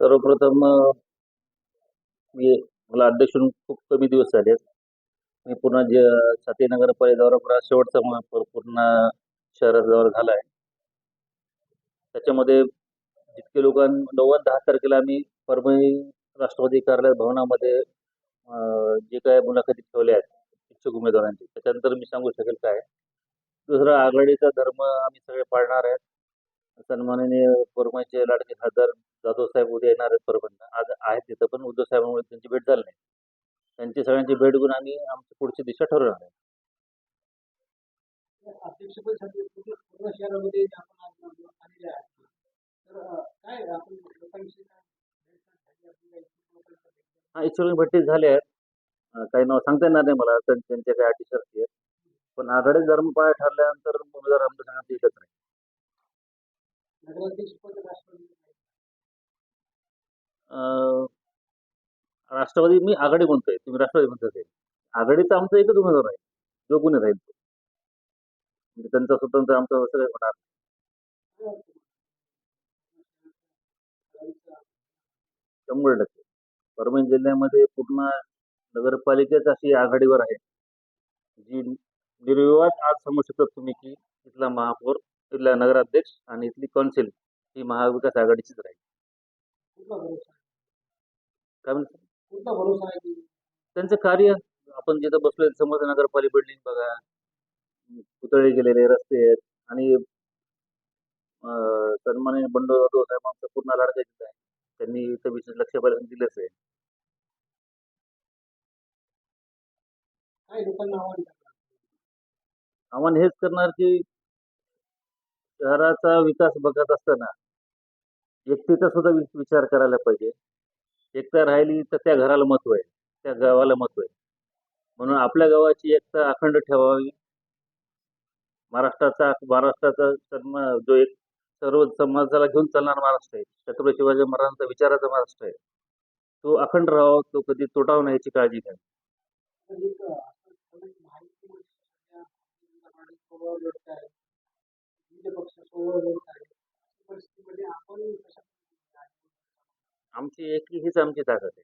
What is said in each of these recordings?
सर्वप्रथम मी म्हणजे मला अध्यक्ष होऊन खूप कमी दिवस झाले मी पूर्ण जे साती नगरपालिका शेवटचा पूर्ण शहरात दौरा झाला आहे. त्याच्यामध्ये जितके लोकां नव्वद दहा तारखेला आम्ही परभणी राष्ट्रवादी कार्यालय भवनामध्ये जे काय मुलाखती ठेवल्या आहेत इच्छुक उमेदवारांची त्याच्यानंतर मी सांगू शकेल काय? दुसरा आघाडीचा धर्म आम्ही सगळे पाळणार आहेत. सन्माननीय परभणीचे लाडके खासदार जाधव साहेब उद्या येणार आहेत परभणीला. आज आहेत तिथं पण उद्धव साहेबांमुळे त्यांची भेट झाली नाही. त्यांची सगळ्यांची भेट घेऊन आम्ही आमची पुढची दिशा ठरवणार आहे. झाली? हा इच्छुक भेटी झाल्या आहेत. काही नाव सांगता येणार नाही मला. त्यां- त्यांच्या काही अटी शर्ती आहेत. पण आघाडी धर्म ठरल्यानंतर उमेदवार आमच्या सगळ्यांची एकच नाही. राष्ट्रवादी मी आघाडी म्हणतोय तुम्ही राष्ट्रवादी म्हणताय आघाडीचा आमचा एकच उमेदवार आहे जो कोणी राहील तो. म्हणजे त्यांचा स्वतंत्र आमचं सगळं होणार. शंभर टक्के. परभणी जिल्ह्यामध्ये पूर्ण नगरपालिकेच अशी आघाडीवर आहे. जी निर्विवाद आज समजू शकतात तुम्ही की इथला महापौर इथला नगराध्यक्ष आणि इथली कौन्सिल ही महाविकास आघाडीचीच राहील? काय त्यांचं कार्य आपण जिथं बसलोय समोर नगरपालिका बिल्डिंग बघा. पुतळे गेलेले रस्ते आहेत. आणि अं, सन्माननीय बंडू जाधव पूर्ण लाडका जिल्हा आहे. त्यांनी इथं विशेष लक्ष पहिल्यांदा दिलंच आहे? आव्हान हेच करणार की शहराचा विकास बघत असताना व्यक्तीचा सुद्धा वि- विचार करायला पाहिजे. एकता राहिली तर त्या घराला महत्त्व आहे त्या गावाला महत्त्व आहे. म्हणून आपल्या गावाची एकता अखंड ठेवावी. महाराष्ट्राचा महाराष्ट्राचा सन्मान जो एक सर्व समाजाला घेऊन चालणारा महाराष्ट्र आहे छत्रपती शिवाजी महाराजांचा विचाराचा महाराष्ट्र आहे तो अखंड राहावा तो कधी तुटावा नाही याची काळजी घ्यावी लढत विविध पक्ष लढत परिस्थितीमध्ये आपण कशा? आमची एकी हीच आमची ताकद आहे.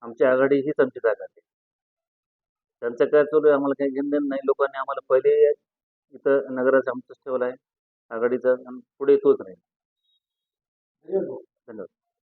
आमची आघाडी हीच आमची ताकद आहे. त्यांचं काय चालू आहे? आम्हाला काही घेणं नाही. लोकांनी आम्हाला पहिले इथं नगराचं आमचंच ठेवलं आहे. आघाडीचं आणि पुढे तोच भाऊ. धन्यवाद.